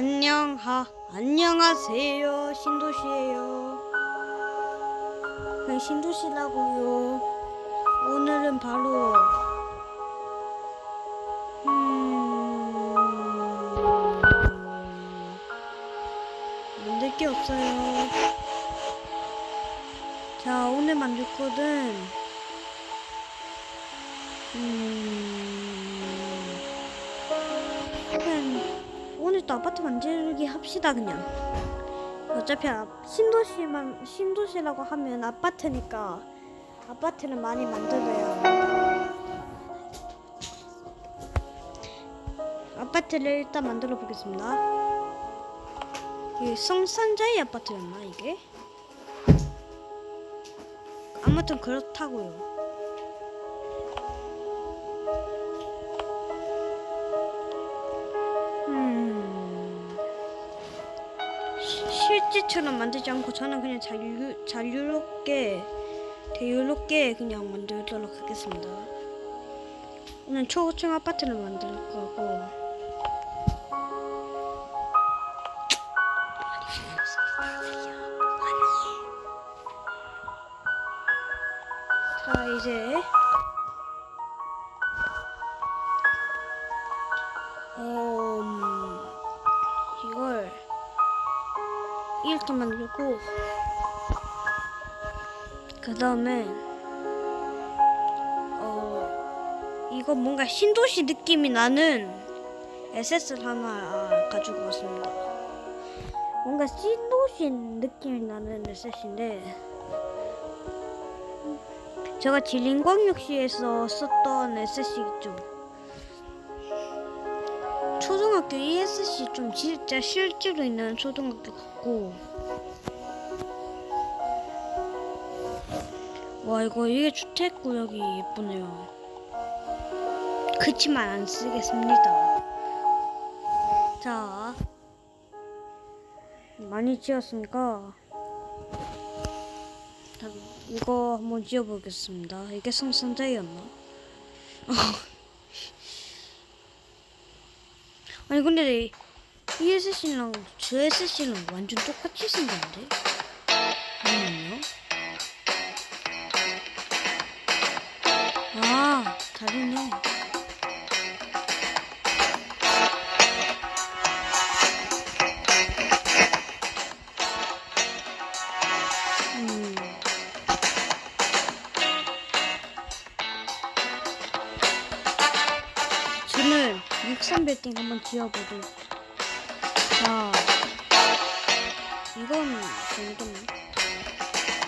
안녕하 안녕하세요 신도시예요. 네, 신도시라고요. 오늘은 바로 음 만들 게 없어요. 자 오늘 만들 거는 음 오늘도 아파트 만들기 합시다 그냥. 어차피 아- 신도시만 신도시라고 하면 아파트니까 아파트를 많이 만들어야. 아파트를 일단 만들어 보겠습니다. 이 성산자이 아파트였나 이게? 아무튼 그렇다고요. 시- 실제처럼 만들지 않고 저는 그냥 자유, 자유롭게 자유롭게 그냥 만들도록 하겠습니다. 오늘 초고층 아파트를 만들 거고 자 이제 이렇게 만들고 그 다음에 어 이거 뭔가 신도시 느낌이 나는 SS를 하나 가지고 왔습니다. 뭔가 신도시 느낌이 나는 SS인데 제가 진림광역시에서 썼던 SS이 좀 초등학교 ESC 좀 진짜 실제로 있는 초등학교 같고. 와 이거 이게 주택구역이 예쁘네요. 그치만 안 쓰겠습니다. 자. 많이 지었으니까? 자, 이거 한번 지어보겠습니다. 이게 성선자였나? 아니 근데 이 ESC랑 저 SC랑 완전 똑같이 생겼는데? 잠깐만요. 아 다르네. 63빌딩 한번 지어보도록. 자, 이건 정도는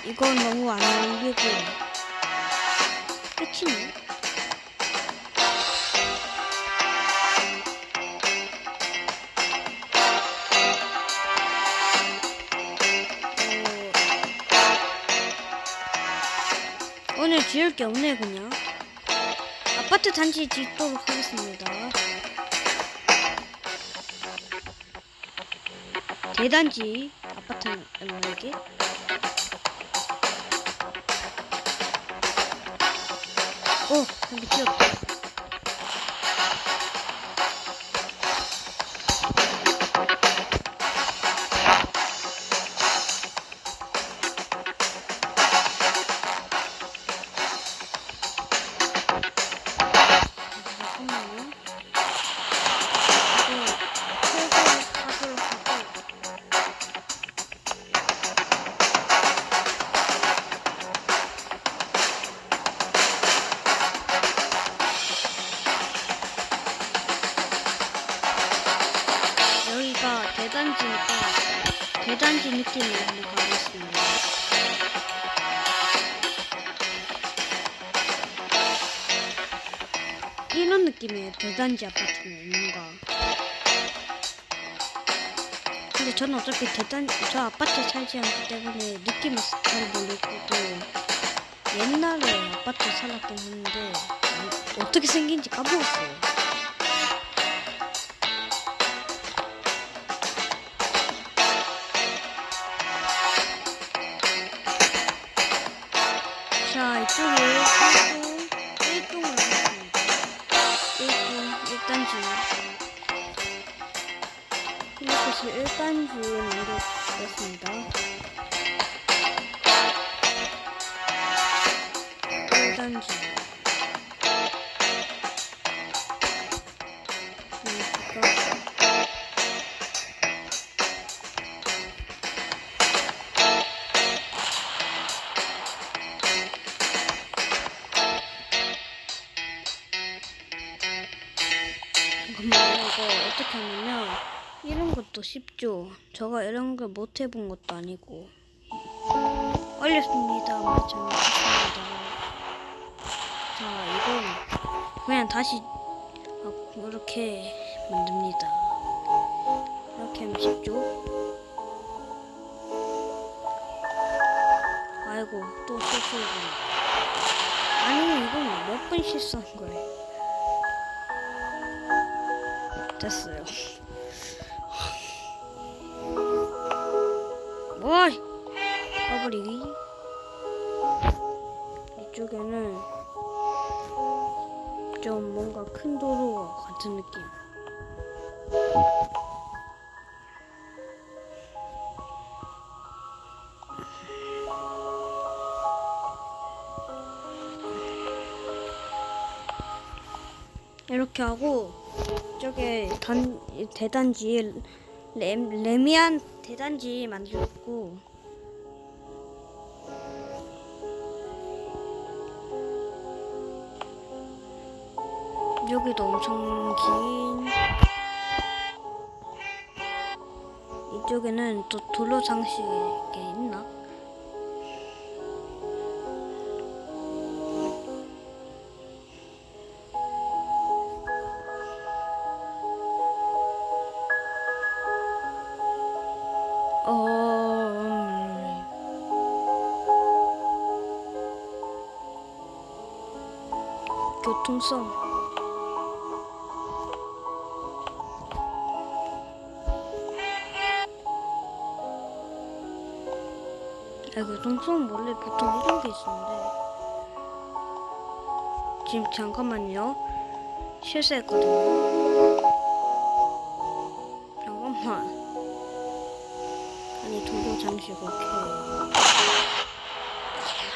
이건 너무 안 남기고 끝이네. 어, 오늘 지을 게 없네 그냥. 아파트 단지 짓도록 하겠습니다. 대단지 아파트는 이게 오, 여기 튀었다. 느낌으로 한번 가겠습니다. 이런 느낌이에요. 대단지 아파트는 뭔가. 근데 저는 어차피 대단 저 아파트 살지 않기 때문에 느낌을 잘 모르고 옛날에 아파트 살았긴 했는데 어, 어떻게 생긴지 까먹었어요. 쉽죠. 제가 이런 걸 못 해본 것도 아니고. 뭐 잘못했습니다. 자, 이건 그냥 다시 막 이렇게 만듭니다. 이렇게 하면 쉽죠. 아이고 또 실수했네. 아니 이건 몇 번 실수한 거예요. 됐어요. 뭐? 까버리기. 이쪽에는 좀 뭔가 큰 도로 같은 느낌. 이렇게 하고 저게 단 대단지 렘, 레미안 대단지 만들었고. 여기도 엄청 긴. 이쪽에는 또 도로 장식이 교통성. 아, 교통성 원래 보통 이런 게 있었는데. 지금 잠깐만요. 실수했거든요. 잠깐만. 아니 도로 장식 오케이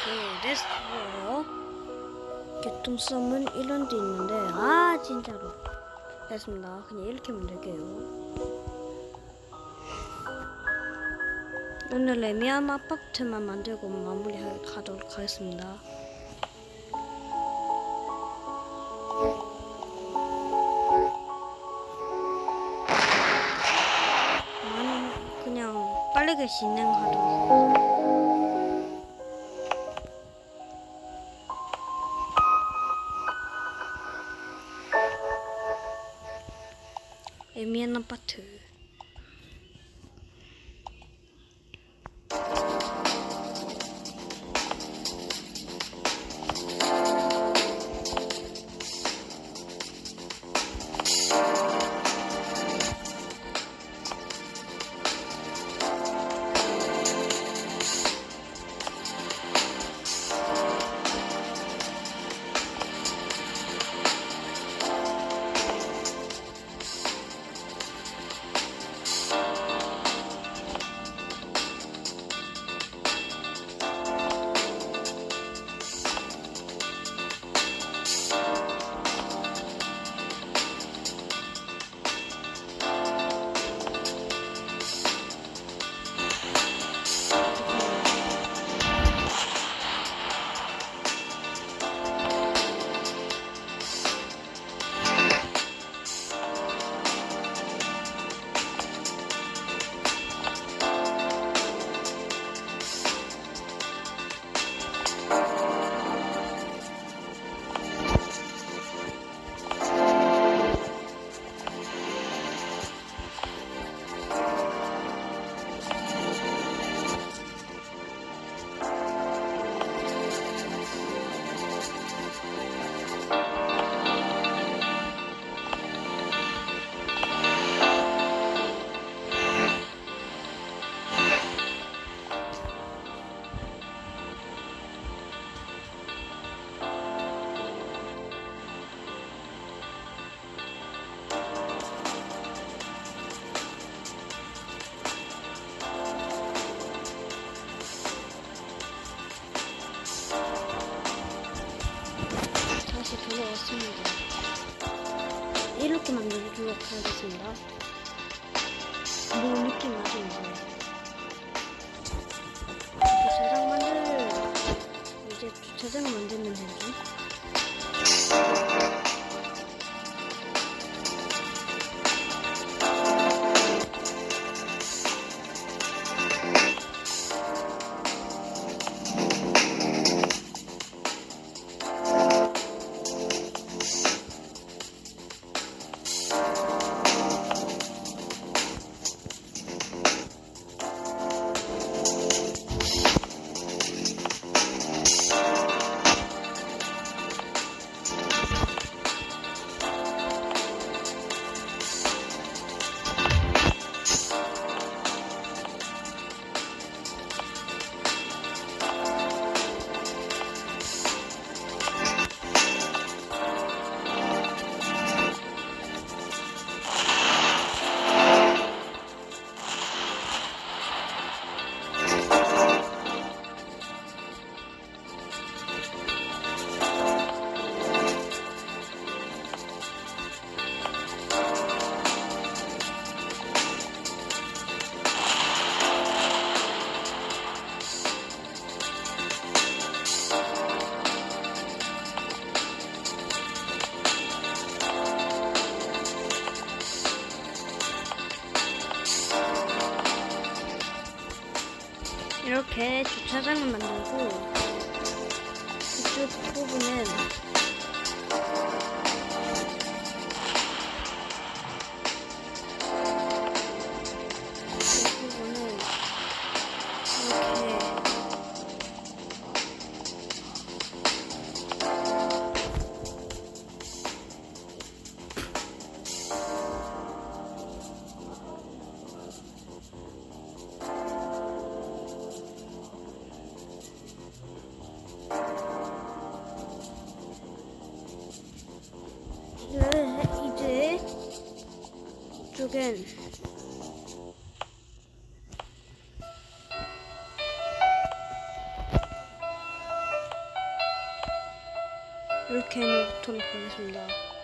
오케이 됐어요 교통썸은 이런 데 있는데 아 진짜로. 됐습니다. 그냥 이렇게 하면 될게요. 오늘 레미안 아파트만 만들고 마무리 하도록 하겠습니다. 그냥 빠르게 진행하도록 number two. 들어왔습니다. 이렇게 만들도록 하겠습니다. 뭐 느낌 나죠, 이제? 주차장 만들, 이제 주차장 만드는 되죠? 주차장을 만들고 이쪽 부분은 이쪽엔 이렇게 해놓도록 하겠습니다.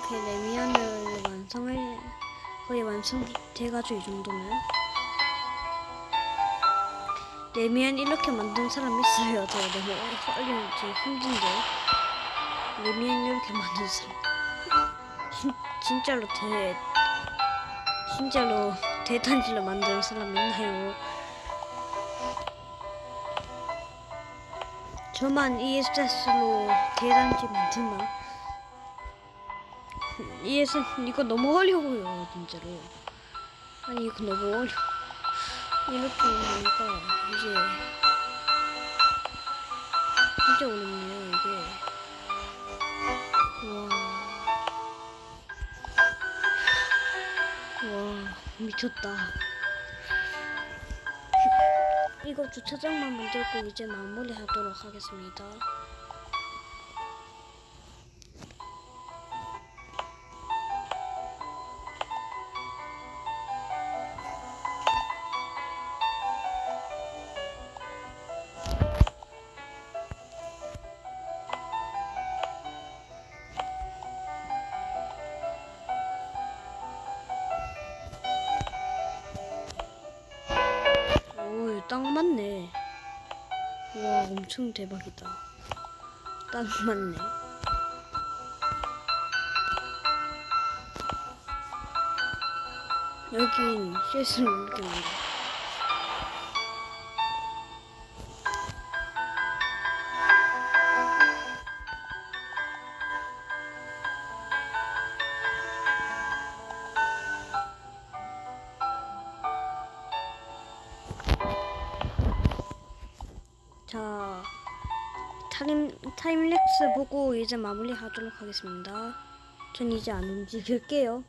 이렇게 레미안을 완성을 거의 완성돼가지고 이 정도면 레미안 이렇게 만든 사람 있어요. 저 너무 제 힘든데 레미안 이렇게 만든 사람 진, 진짜로 대 진짜로 대단지로 만든 사람 있나요? 저만 ESS로 대단지 만드나? ES 이거 너무 어려워요 진짜로 아니 이거 너무 어려 이렇게 하니까 이제 진짜 어렵네요 이게 와. 와, 미쳤다. 이거 주차장만 만들고 이제 마무리 하도록 하겠습니다. 딱 맞네. 와, 엄청 대박이다. 딱 맞네. 여긴 쉐스는 이렇게 만들 이제 마무리 하도록 하겠습니다. 전 이제 안 움직일게요.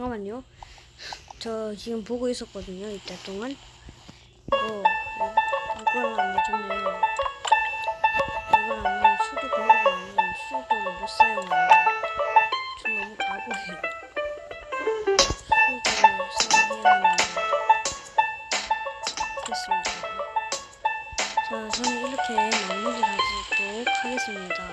잠깐만요. 저 지금 보고 있었거든요. 이때 동안. 이거 이걸 안 해줬네요. 이걸 안 수도 공부가 안 하면 수도를 못 사용해요. 저 너무 바보예요. 수도를 사용해야 하는데. 됐습니다. 자, 저는 이렇게 마무리를 하도록 하겠습니다.